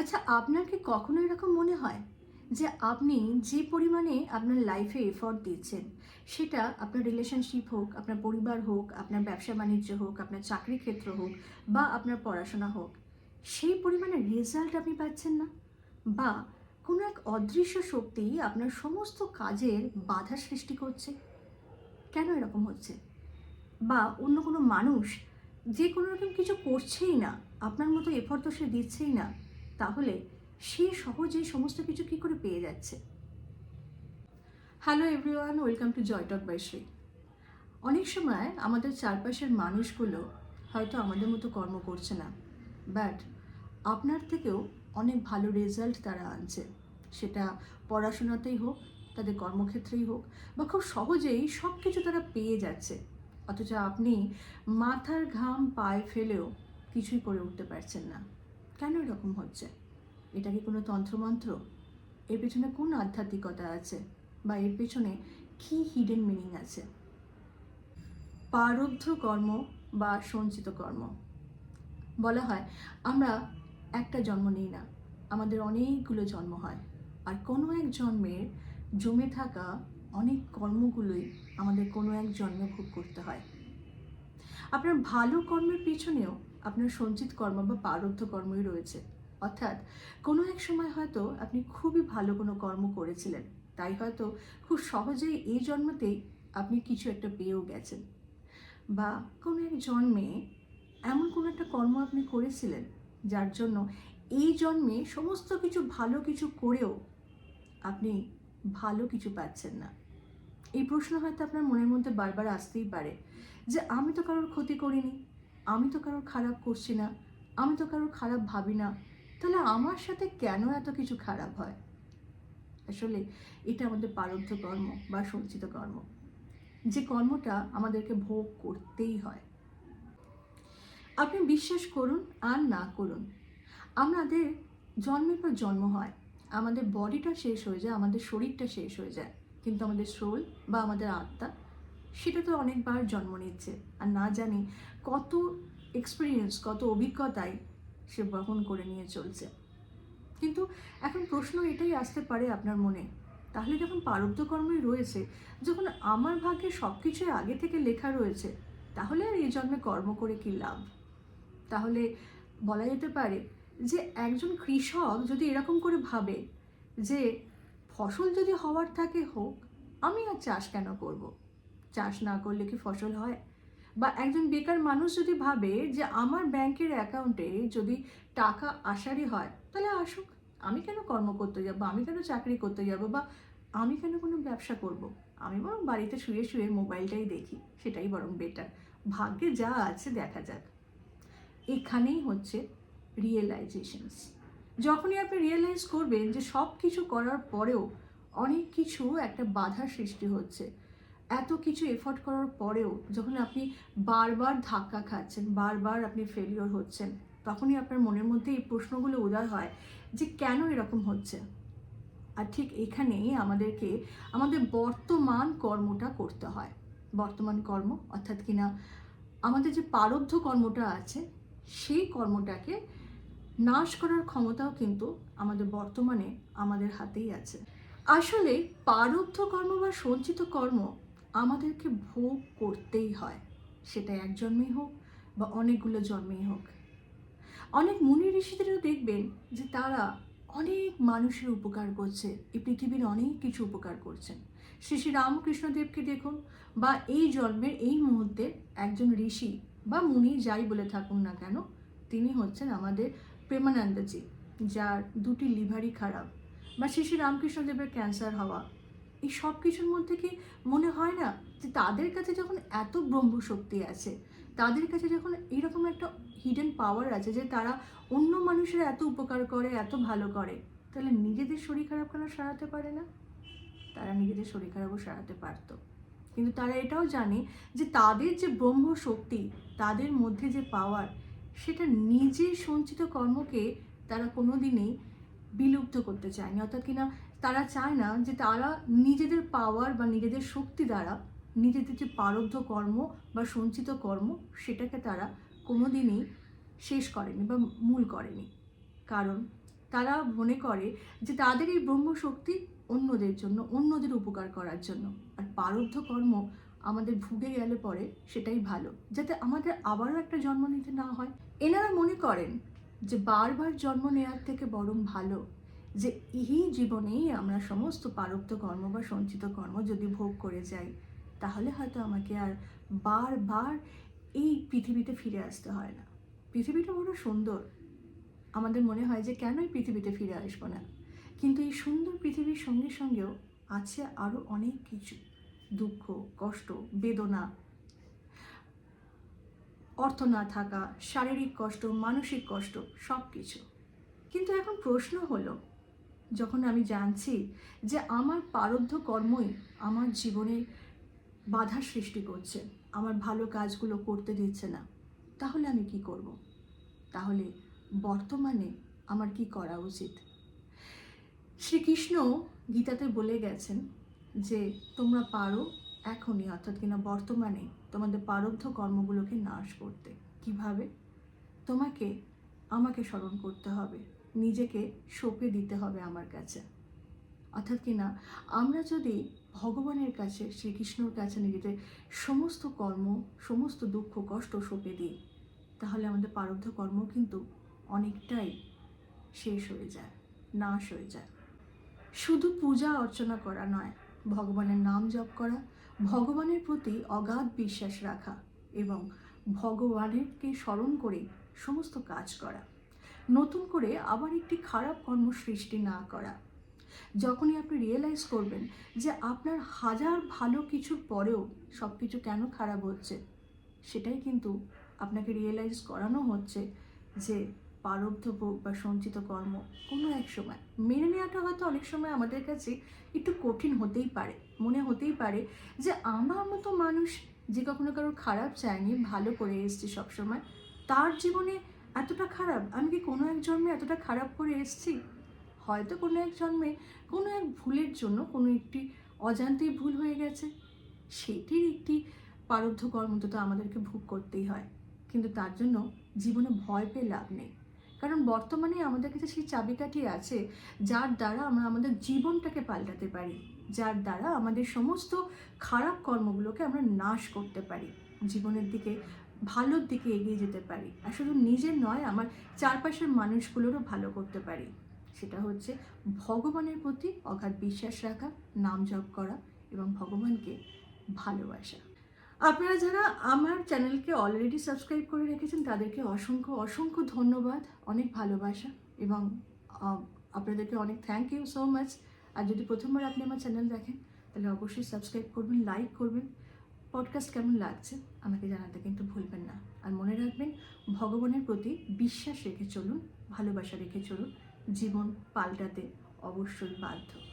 আচ্ছা আপনার কি কখনো এরকম মনে হয় যে আপনি যে পরিমাণে আপনার লাইফে এফর্ট দিচ্ছেন, সেটা আপনার রিলেশনশিপ হোক, আপনার পরিবার হোক, আপনার ব্যবসা বাণিজ্য হোক, আপনার চাকরি ক্ষেত্র হোক বা আপনার পড়াশোনা হোক, সেই পরিমাণে রেজাল্ট আপনি পাচ্ছেন না? বা কোনো এক অদৃশ্য শক্তি আপনার সমস্ত কাজের বাধা সৃষ্টি করছে? কেন এরকম হচ্ছে? বা অন্য কোনো মানুষ যে কোনো রকম কিছু করছেই না, আপনার মতো এফর্ট তো সে দিচ্ছেই না তাহলে সে সহজেই সমস্ত কিছু কি করে পেয়ে যাচ্ছে? Hello everyone welcome to Joy Talk by Shri অনেক সময় আমাদের চারপাশের মানুষগুলো হয়তো আমাদের মতো কর্ম করছে না বাট আপনার থেকেও অনেক ভালো রেজাল্ট তারা আনছে। সেটা পড়াশোনাতেই হোক, তাদের কর্মক্ষেত্রেই হোক, বা খুব সহজেই সব কিছু তারা পেয়ে যাচ্ছে। অথচ আপনি মাথার ঘাম পায়ে ফেলেও কিছুই করে উঠতে পারছেন না। কেন এরকম হচ্ছে? এটা কি কোনো তন্ত্রমন্ত্র? এর পেছনে কোন আধ্যাত্মিকতা আছে? বা এর পেছনে কি হিডেন মিনিং আছে? পারব্ধ কর্ম বা সঞ্চিত কর্ম। বলা হয়, আমরা একটা জন্ম নিই না। আমাদের অনেকগুলো জন্ম হয়। আর কোনো এক জন্মের জমে থাকা অনেক কর্মগুলোই আমাদের কোনো এক জন্মে ভোগ করতে হয়। আপনার ভালো কর্মের পিছনেও আপনার সঞ্চিত কর্ম বা পারব্ধ কর্মই রয়েছে। অর্থাৎ কোনো এক সময় হয়তো আপনি খুবই ভালো কোনো কর্ম করেছিলেন। তাই হয়তো খুব সহজেই এই জন্মতেই আপনি কিছু একটা পেয়েও গেছেন। বা কোনো এক জন্মে এমন কোনো একটা কর্ম আপনি করেছিলেন, যার জন্য এই জন্মে সমস্ত কিছু ভালো কিছু করেও আপনি ভালো কিছু পাচ্ছেন না। এই প্রশ্ন হয়তো আপনার মনের মধ্যে বারবার আসতেই পারে যে, আমি তো কারোর ক্ষতি করিনি। আমি তো কারোর খারাপ করছি না, আমি তো কারোর খারাপ ভাবি না, তাহলে আমার সাথে কেন এত কিছু খারাপ হয়? আসলে এটা আমাদের পারব্ধ কর্ম বা সঞ্চিত কর্ম। যে কর্মটা আমাদেরকে ভোগ করতেই হয়। আপনি বিশ্বাস করুন আর না করুন, আমাদের জন্মের পর জন্ম হয়, আমাদের বডিটা শেষ হয়ে যায়, আমাদের শরীরটা শেষ হয়ে যায়, কিন্তু আমাদের সোল বা আমাদের আত্মা সেটা তো অনেকবার জন্ম নিচ্ছে। আর না জানি কত এক্সপিরিয়েন্স কত অভিজ্ঞতায় সে বহন করে নিয়ে চলছে। কিন্তু এখন প্রশ্ন এটাই আসতে পারে আপনার মনে, তাহলে যখন পারব্ধ কর্মই রয়েছে, যখন আমার ভাগ্যে সব কিছুই আগে থেকে লেখা রয়েছে, তাহলে আর এই জন্মে কর্ম করে কি লাভ? তাহলে বলা যেতে পারে যে একজন কৃষক যদি এরকম করে ভাবে যে ফসল যদি হওয়ার থাকে হোক, আমি আর চাষ কেন করব। চাষ না করলে কি ফসল হয়? বা একজন বেকার মানুষ যদি ভাবে যে আমার ব্যাংকের অ্যাকাউন্টে যদি টাকা আসারই হয়, তাহলে আসুক। আমি কেন কর্ম করতে যাব? আমি কেন চাকরি করতে যাব? বা আমি কেন কোনো ব্যবসা করব। আমি বরং বাড়িতে শুয়ে শুয়ে মোবাইলটাই দেখি, সেটাই বরং বেটার ভাগ্যে যা আছে দেখা যাক। এখানেই হচ্ছে রিয়েলাইজেশনস যখনই আপনি রিয়েলাইজ করবেন যে সব কিছু করার পরেও অনেক কিছু একটা বাধার সৃষ্টি হচ্ছে। এত কিছু এফোর্ট করার পরেও যখন আপনি বারবার ধাক্কা খাচ্ছেন, বারবার আপনি ফেলিওর হচ্ছেন, তখনই আপনার মনের মধ্যে এই প্রশ্নগুলো উদয় হয় যে কেন এরকম হচ্ছে? আর ঠিক এখানেই আমাদেরকে, আমাদের বর্তমান কর্মটা করতে হয়। বর্তমান কর্ম অর্থাৎ কিনা আমাদের যে পারব্ধ কর্মটা আছে, সেই কর্মটাকে নাশ করার ক্ষমতাও কিন্তু আমাদের বর্তমানে আমাদের হাতেই আছে। আসলে পারব্ধ কর্ম বা সঞ্চিত কর্ম আমাদেরকে ভোগ করতেই হয়। সেটা এক জন্মেই হোক বা অনেকগুলো জন্মেই হোক। অনেক মুনি ঋষিদেরও দেখবেন যে তারা অনেক মানুষের উপকার করছে। এই পৃথিবীর অনেক কিছু উপকার করছেন। শ্রী শ্রী রামকৃষ্ণদেবকে দেখুন বা এই জন্মের এই মুহূর্তে একজন ঋষি বা মুনি যাই বলে থাকুন না কেন, তিনি হচ্ছেন আমাদের প্রেমানন্দজি যার দুটি লিভারই খারাপ। বা শ্রী শ্রী রামকৃষ্ণদেবের ক্যান্সার হওয়া এই সব কিছুর মধ্যে কি মনে হয় না যে তাদের কাছে যখন এত ব্রহ্মশক্তি আছে, তাদের কাছে যখন এইরকম একটা হিডেন পাওয়ার আছে যে তারা অন্য মানুষের এত উপকার করে, এত ভালো করে, তাহলে নিজেদের শরীর খারাপ কেন সারাতে পারে না? তারা নিজেদের শরীর খারাপও সারাতে পারতো। কিন্তু তারা এটাও জানে যে তাদের যে ব্রহ্ম শক্তি তাদের মধ্যে যে পাওয়ার সেটা নিজের সঞ্চিত কর্মকে তারা কোনো কোনোদিনই বিলুপ্ত করতে চায়নি। অর্থাৎ কিনা তারা চায় না যে তারা নিজেদের পাওয়ার বা নিজেদের শক্তি দ্বারা নিজেদের যে পারব্ধ কর্ম বা সঞ্চিত কর্ম সেটাকে তারা কোনোদিনই শেষ করেনি বা মূল করেনি। কারণ তারা মনে করে যে তাদের এই ব্রহ্মশক্তি অন্যদের জন্য, অন্যদের উপকার করার জন্য। আর প্রারব্ধ কর্ম আমাদের ভুগে গেলে পরে সেটাই ভালো, যাতে আমাদের আবারও একটা জন্ম নিতে না হয়। এনারা মনে করেন যে বারবার জন্ম নেওয়ার থেকে বরং ভালো। যে এই জীবনেই আমরা সমস্ত প্রারব্ধ কর্ম বা সঞ্চিত কর্ম যদি ভোগ করে যাই, তাহলে হয়তো আমাকে আর বারবার এই পৃথিবীতে ফিরে আসতে হয় না। পৃথিবীটা বড় সুন্দর। আমাদের মনে হয় যে কেন এই পৃথিবীতে ফিরে আসব না? কিন্তু এই সুন্দর পৃথিবীর সঙ্গে সঙ্গেও আছে আরও অনেক কিছু। দুঃখ, কষ্ট, বেদনা, অর্থ না থাকা, শারীরিক কষ্ট, মানসিক কষ্ট সব কিছু কিন্তু এখন প্রশ্ন হলো যখন আমি জানছি যে আমার প্রারব্ধ কর্মই আমার জীবনে বাধা সৃষ্টি করছে, আমার ভালো কাজগুলো করতে দিচ্ছে না, তাহলে আমি কি করব? তাহলে বর্তমানে আমার কি করা উচিত? শ্রীকৃষ্ণ গীতাতে বলে গেছেন যে, তোমরা পারো এখনই, অর্থাৎ কিনা বর্তমানে তোমাদের প্রারব্ধ কর্মগুলোকে নাশ করতে। কীভাবে? তোমাকে আমাকে স্মরণ করতে হবে। নিজেকে সঁপে দিতে হবে আমার কাছে। অর্থাৎ কি না, আমরা যদি ভগবানের কাছে, শ্রীকৃষ্ণর কাছে নিজেদের সমস্ত কর্ম, সমস্ত দুঃখ, কষ্ট সঁপে দিই, তাহলে আমাদের প্রারব্ধ কর্ম কিন্তু অনেকটাই শেষ হয়ে যায়, নাশ হয়ে যায়। শুধু পূজা অর্চনা করা নয়, ভগবানের নাম জপ করা, ভগবানের প্রতি অগাধ বিশ্বাস রাখা এবং ভগবানেরকে স্মরণ করে সমস্ত কাজ করা। নতুন করে আবার একটি খারাপ কর্ম সৃষ্টি না করা। যখনই আপনি রিয়েলাইজ করবেন যে আপনার হাজার ভালো কিছুর পরেও সব কিছু কেন খারাপ হচ্ছে, সেটাই কিন্তু আপনাকে রিয়েলাইজ করানো হচ্ছে যে প্রারব্ধ ভোগ বা সঞ্চিত কর্ম কোনো এক সময় মেনে নেওয়াটা হয়তো অনেক সময় আমাদের কাছে একটু কঠিন হতেই পারে। মনে হতেই পারে যে আমার মতো মানুষ যে কখনো কারোর খারাপ চায়নি ভালো করে এসছে সবসময় তার জীবনে এতটা খারাপ? আমি কি কোনো এক জন্মে এতটা খারাপ করে এসছি? হয়তো কোনো এক জন্মে কোনো এক ভুলের জন্য কোনো একটি অজান্তেই ভুল হয়ে গেছে। সেটির একটি প্রারব্ধ কর্ম তো আমাদেরকে ভোগ করতেই হয়। কিন্তু তার জন্য জীবনে ভয় পেয়ে লাভ নেই। কারণ বর্তমানে আমাদের কাছে সেই চাবিকাঠি আছে, যার দ্বারা আমরা আমাদের জীবনটাকে পাল্টাতে পারি, যার দ্বারা আমাদের সমস্ত খারাপ কর্মগুলোকে আমরা নাশ করতে পারি। জীবনের দিকে ভালোর দিকে এগিয়ে যেতে পারি। আর শুধু নিজের নয়, আমার চারপাশের মানুষগুলোরও ভালো করতে পারি। সেটা হচ্ছে ভগবানের প্রতি অগাধ বিশ্বাস রাখা, নাম জপ করা এবং ভগবানকে ভালোবাসা। আপনারা যারা আমার চ্যানেলকে অলরেডি সাবস্ক্রাইব করে রেখেছেন, তাদেরকে অসংখ্য অসংখ্য ধন্যবাদ, অনেক ভালোবাসা এবং আপনাদেরকে অনেক থ্যাংক ইউ সো মাচ আর যদি প্রথমবার আপনি আমার চ্যানেল দেখেন, তাহলে অবশ্যই সাবস্ক্রাইব করবেন লাইক করবেন। পডকাস্ট কেমন লাগছে? আমাকে জানাতে কিন্তু ভুলবেন না। আর মনে রাখবেন, ভগবানের প্রতি বিশ্বাস রেখে চলুন, ভালোবাসা রেখে চলুন, জীবন পাল্টাতে অবশ্যই বাধ্য।